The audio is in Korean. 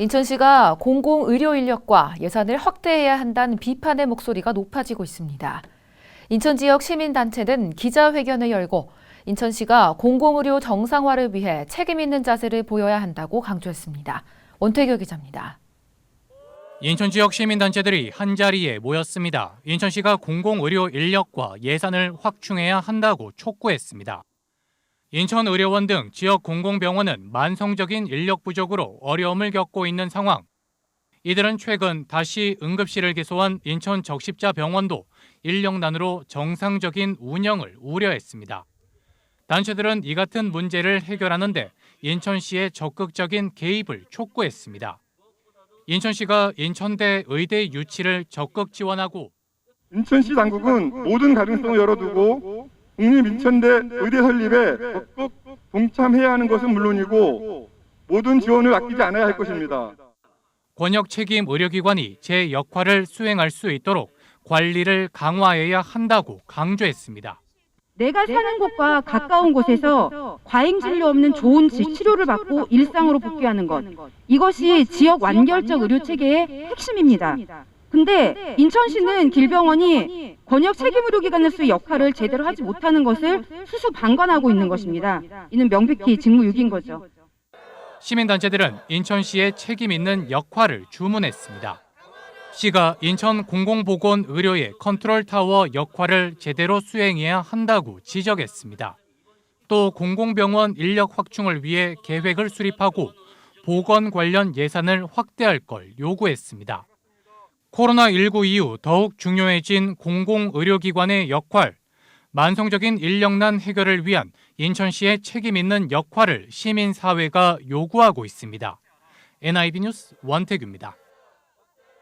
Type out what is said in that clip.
인천시가 공공의료 인력과 예산을 확대해야 한다는 비판의 목소리가 높아지고 있습니다. 인천 지역 시민단체는 기자회견을 열고 인천시가 공공의료 정상화를 위해 책임 있는 자세를 보여야 한다고 강조했습니다. 원태교 기자입니다. 인천 지역 시민단체들이 한자리에 모였습니다. 인천시가 공공의료 인력과 예산을 확충해야 한다고 촉구했습니다. 인천의료원 등 지역 공공병원은 만성적인 인력 부족으로 어려움을 겪고 있는 상황. 이들은 최근 다시 응급실을 개소한 인천 적십자 병원도 인력난으로 정상적인 운영을 우려했습니다. 단체들은 이 같은 문제를 해결하는데 인천시의 적극적인 개입을 촉구했습니다. 인천시가 인천대 의대 유치를 적극 지원하고 인천시 당국은 모든 가능성을 열어두고 국립인천대 의대 설립에 적극 동참해야 하는 것은 물론이고 모든 지원을 아끼지 않아야 할 것입니다. 권역 책임 의료기관이 제 역할을 수행할 수 있도록 관리를 강화해야 한다고 강조했습니다. 내가 사는 곳과 가까운 곳에서 과잉 진료 없는 좋은 지- 치료를 받고 일상으로 복귀하는 것. 이것이 지역 완결적 의료 체계의 핵심입니다. 근데 인천시는 길병원이 권역 책임 의료 기관의 수 역할을 제대로 하지 못하는 것을 수수 방관하고 있는 것입니다. 이는 명백히 직무유기인 거죠. 시민단체들은 인천시의 책임 있는 역할을 주문했습니다. 시가 인천 공공보건의료의 컨트롤타워 역할을 제대로 수행해야 한다고 지적했습니다. 또 공공병원 인력 확충을 위해 계획을 수립하고 보건 관련 예산을 확대할 걸 요구했습니다. 코로나19 이후 더욱 중요해진 공공의료기관의 역할, 만성적인 인력난 해결을 위한 인천시의 책임 있는 역할을 시민사회가 요구하고 있습니다. NIB 뉴스 원태규입니다.